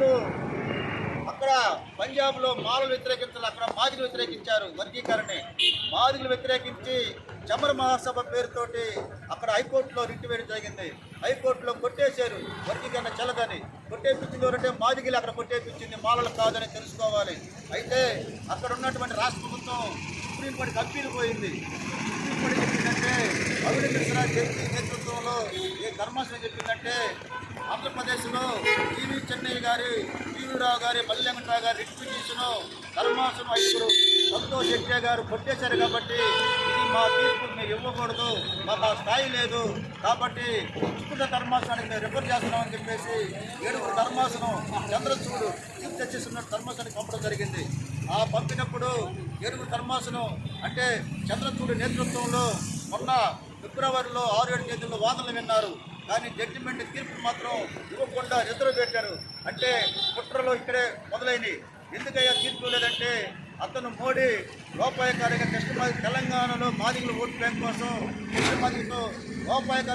ముందు అక్కడ పంజాబ్లో మాలలు వ్యతిరేకించాలి అక్కడ మాదిగలు వ్యతిరేకించారు వర్గీకరణ మాదిగలు వ్యతిరేకించి చమర మహాసభ పేరుతోటి అక్కడ హైకోర్టులో రిట్ వేయడం జరిగింది. హైకోర్టులో కొట్టేశారు వర్గీకరణ చెల్లదని. కొట్టేపించింది ఎవరంటే మాదిగలు అక్కడ కొట్టేపించింది. మాలలు కాదని తెలుసుకోవాలి. అయితే అక్కడ ఉన్నటువంటి రాష్ట్ర ప్రభుత్వం సుప్రీంకోర్టుకి అప్పీలు పోయింది. సుప్రీంకోర్టు చెప్పిందంటే అవినీతి నేతృత్వంలో ఏ ధర్మాసనం చెప్పిందంటే ఆంధ్రప్రదేశ్లో టీవీ చెన్నై గారి టీవీరావు గారి మల్లి వెంకటరావు గారి రిట్ పిటిషన్ ధర్మాసనం ఐదుగురు సంతోష్ శెట్టి గారు కొట్టేశారు కాబట్టి ఇది మా తీర్పు మీరు ఇవ్వకూడదు మాకు ఆ స్థాయి లేదు. కాబట్టి ఉచిత ధర్మాసనానికి మేము రిఫర్ చేస్తున్నామని చెప్పేసి ఏడుగురు ధర్మాసనం చంద్రచూడు చీఫ్ జస్టిస్ ఉన్న ధర్మాసనానికి పంపడం జరిగింది. ఆ పంపినప్పుడు ఏడుగురు ధర్మాసనం అంటే చంద్రచూడు నేతృత్వంలో మొన్న ఫిబ్రవరిలో ఆరు ఏడు తేదీల్లో వాదనలు విన్నారు. కానీ జడ్జిమెంట్ తీర్పు మాత్రం ఇవ్వకుండా నిద్ర పెట్టారు. అంటే కుట్రలో ఇక్కడే మొదలైనవి. ఎందుకయ్యా తీర్పు లేదంటే అతను మోడీ లోపాయకారిగా టెస్ట్ మాది తెలంగాణలో మాదిగల ఓటు బ్యాంక్ కోసం టెస్ట్ మాదిగతో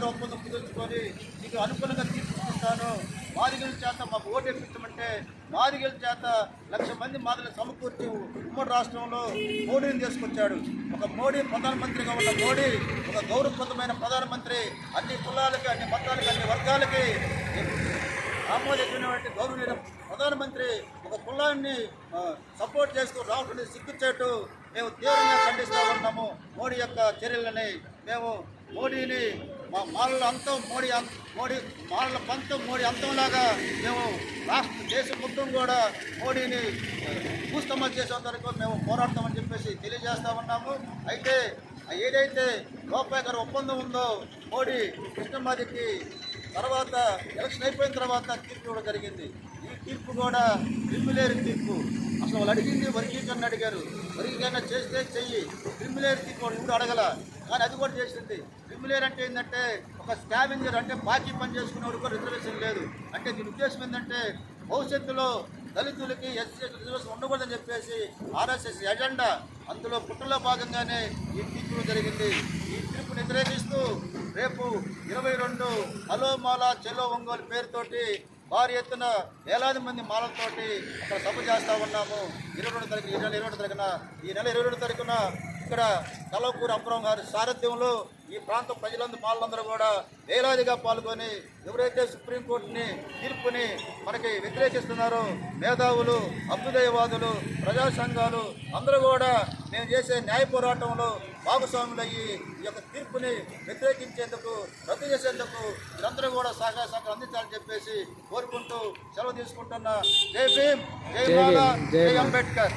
ఒప్పందం కుదుర్చుకొని మీకు అనుకూలంగా తీర్పు ఇస్తాను. మాదిగల చేత మాకు ఓటు అంటే మాదిగల చేత లక్ష మంది మాదిరి సమకూర్చి ఉమ్మడి రాష్ట్రంలో మోడీని తీసుకొచ్చాడు. ఒక మోడీ ప్రధానమంత్రిగా ఉన్న మోడీ ఒక గౌరవప్రదమైన ప్రధానమంత్రి అన్ని కులాలకి అన్ని మతాలకి అన్ని వర్గాలకి ఆమోదించినటువంటి గౌరవనీయ ప్రధానమంత్రి ఒక కులాన్ని సపోర్ట్ చేస్తూ రావడం సిగ్గుచేటు మేము తీవ్రంగా ఖండిస్తూ ఉన్నాము. మోడీ యొక్క చర్యలని మేము మోడీని మా మాలల అంతం మోడీ మోడీ మాలల పంతం మోడీ అంతంలాగా మేము రాష్ట్ర దేశం మొత్తం కూడా మోడీని భూస్తమం చేసే వరకు మేము పోరాడతామని చెప్పేసి తెలియజేస్తా ఉన్నాము. అయితే ఏదైతే లోపాయకర ఒప్పందం ఉందో మోడీ కృష్ణమాదికి తర్వాత ఎలక్షన్ అయిపోయిన తర్వాత తీర్పు కూడా జరిగింది. ఈ తీర్పు కూడా క్రిమిలేరు తీర్పు. అసలు వాళ్ళు అడిగింది వర్గీకరణ అడిగారు. వర్గీకరణ చేస్తే చెయ్యి. క్రిమిలేరు తీర్పు ఇప్పుడు అడగల? కానీ అది కూడా చేసింది. క్రిమిలేర్ అంటే ఏంటంటే ఒక స్కావెంజర్ అంటే పార్టీ పని చేసుకునేవాడు కూడా రిజర్వేషన్ లేదు. అంటే దీని ఉద్దేశం ఏంటంటే భవిష్యత్తులో దళితులకి ఎస్సీ రిజర్వేషన్ ఉండకూడదని చెప్పేసి ఆర్ఎస్ఎస్ ఎజెండా అందులో పుట్టలో భాగంగానే ఈ తీర్పు జరిగింది. ఈ తీర్పును వ్యతిరేకిస్తూ రేపు ఇరవై రెండు హలోమాల చెలో ఒంగోలు పేరుతోటి భారీ ఎత్తున వేలాది మంది మాలలతోటి అక్కడ సభ చేస్తా ఉన్నాము. ఇరవై రెండు తారీఖు ఈ నెల ఇరవై రెండు తారీఖున ఈ నెల ఇరవై రెండు తారీఖున ఇక్కడ కలవకూరు అప్పురం గారి సారథ్యంలో ఈ ప్రాంత ప్రజలందరూ మాలందరూ కూడా వేలాదిగా పాల్గొని ఎవరైతే సుప్రీంకోర్టుని తీర్పుని మనకి వ్యతిరేకిస్తున్నారో మేధావులు అభ్యుదయవాదులు ప్రజా సంఘాలు అందరూ కూడా మేము చేసే న్యాయ పోరాటంలో భాగస్వాములయ్యి ఈ యొక్క తీర్పుని వ్యతిరేకించేందుకు రద్దు చేసేందుకు మీరందరూ కూడా సహకార సహకారం అందించాలని చెప్పేసి కోరుకుంటూ సెలవు తీసుకుంటున్న జై భీమ్ జై మాలా జై అంబేద్కర్.